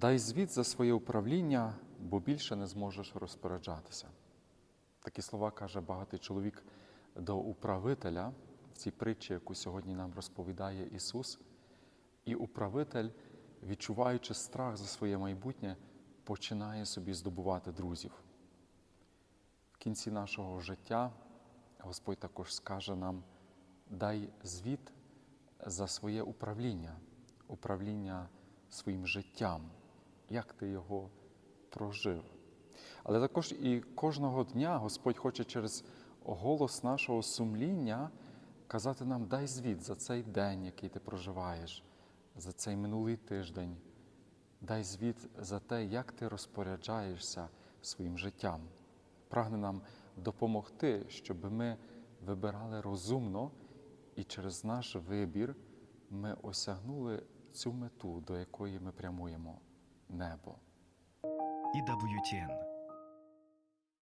дай звіт за своє управління, бо більше не зможеш розпоряджатися. Такі слова каже багатий чоловік до управителя в цій притчі, яку сьогодні нам розповідає Ісус. І управитель, відчуваючи страх за своє майбутнє, починає собі здобувати друзів. В кінці нашого життя Господь також скаже нам: дай звіт за своє управління, управління своїм життям, як ти його прожив. Але також і кожного дня Господь хоче через голос нашого сумління казати нам: дай звіт за цей день, який ти проживаєш, за цей минулий тиждень. Дай звіт за те, як ти розпоряджаєшся своїм життям. Прагне нам допомогти, щоб ми вибирали розумно і через наш вибір ми осягнули цю мету, до якої ми прямуємо небо. EWTN